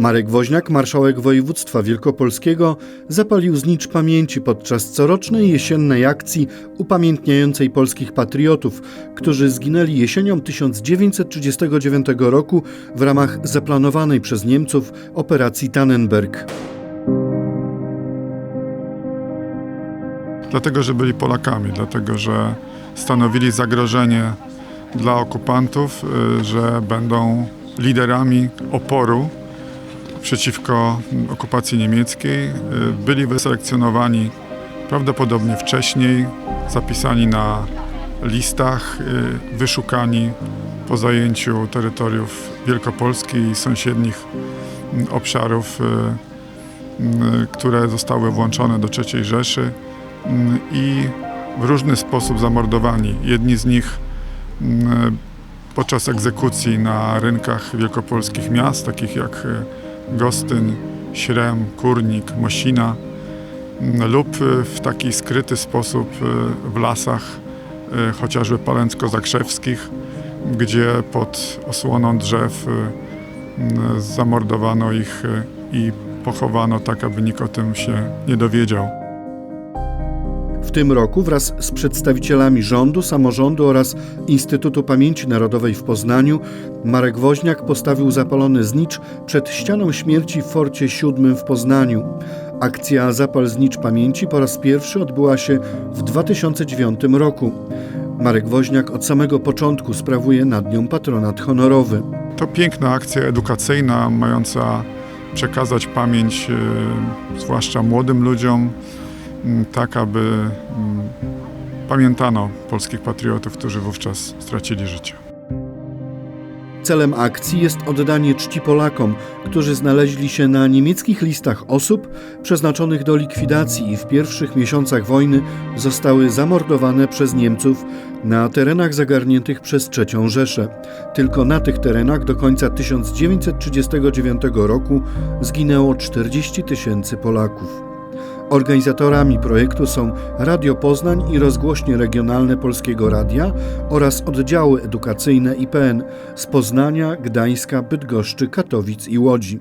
Marek Woźniak, marszałek województwa wielkopolskiego, zapalił znicz pamięci podczas corocznej jesiennej akcji upamiętniającej polskich patriotów, którzy zginęli jesienią 1939 roku w ramach zaplanowanej przez Niemców operacji Tannenberg. dlatego że byli Polakami, dlatego że stanowili zagrożenie dla okupantów, y, że będą liderami oporu przeciwko okupacji niemieckiej. Y, Byli wyselekcjonowani prawdopodobnie wcześniej, zapisani na listach, y, wyszukani po zajęciu terytoriów Wielkopolski i sąsiednich obszarów, mm, które zostały włączone do III Rzeszy i w różny sposób zamordowani. Jedni z nich podczas egzekucji na rynkach wielkopolskich miast, takich jak Gostyn, Śrem, Kurnik, Mosina lub y, w taki skryty sposób y, w lasach, y, chociażby Palencko-Zakrzewskich, gdzie pod osłoną drzew zamordowano ich i pochowano tak, aby nikt o tym się nie dowiedział. W tym roku wraz z przedstawicielami rządu, samorządu oraz Instytutu Pamięci Narodowej w Poznaniu Marek Woźniak postawił zapalony znicz przed ścianą śmierci w Forcie VII w Poznaniu. Akcja Zapal Znicz Pamięci po raz pierwszy odbyła się w 2009 roku. Marek Woźniak od samego początku sprawuje nad nią patronat honorowy. To piękna akcja edukacyjna, mająca przekazać pamięć, y, zwłaszcza młodym ludziom, tak aby m, pamiętano polskich patriotów, którzy wówczas stracili życie. Celem akcji jest oddanie czci Polakom, którzy znaleźli się na niemieckich listach osób przeznaczonych do likwidacji i w pierwszych miesiącach wojny zostały zamordowane przez Niemców na terenach zagarniętych przez III Rzeszę. Tylko na tych terenach do końca 1939 roku zginęło 40 tysięcy Polaków. Organizatorami projektu są Radio Poznań i rozgłośnie regionalne Polskiego Radia oraz oddziały edukacyjne IPN z Poznania, Gdańska, Bydgoszczy, Katowic i Łodzi.